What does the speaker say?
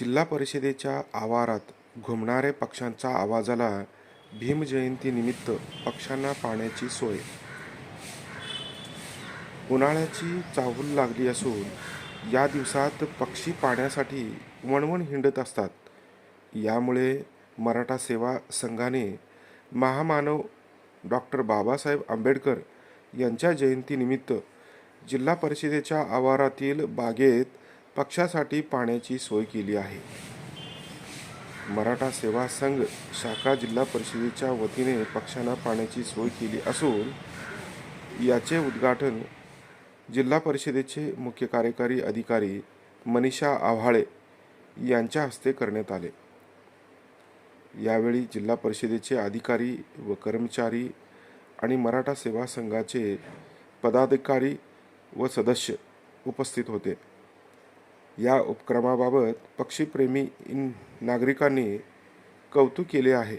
जिल्हा परिषदेच्या आवारात घुमणाऱ्या पक्ष्यांच्या आवाजाला भीमजयंतीनिमित्त पक्ष्यांना पाण्याची सोय. उन्हाळ्याची चाहूल लागली असून या दिवसात पक्षी पाण्यासाठी वणवण हिंडत असतात. यामुळे मराठा सेवा संघाने महामानव डॉक्टर बाबासाहेब आंबेडकर यांच्या जयंतीनिमित्त जिल्हा परिषदेच्या आवारातील बागेत पक्षासाठी पाण्याची सोय केली आहे. मराठा सेवा संघ शाखा जिल्हा परिषदेच्या वतीने पक्षांना पाण्याची सोय केली असून याचे उद्घाटन जिल्हा परिषदेचे मुख्य कार्यकारी अधिकारी मनीषा आव्हाळे यांच्या हस्ते करण्यात आले. यावेळी जिल्हा परिषदेचे अधिकारी व कर्मचारी आणि मराठा सेवा संघाचे पदाधिकारी व सदस्य उपस्थित होते. या उपक्रमाबाबत पक्षीप्रेमी इन नागरिकांनी कौतुक केले आहे.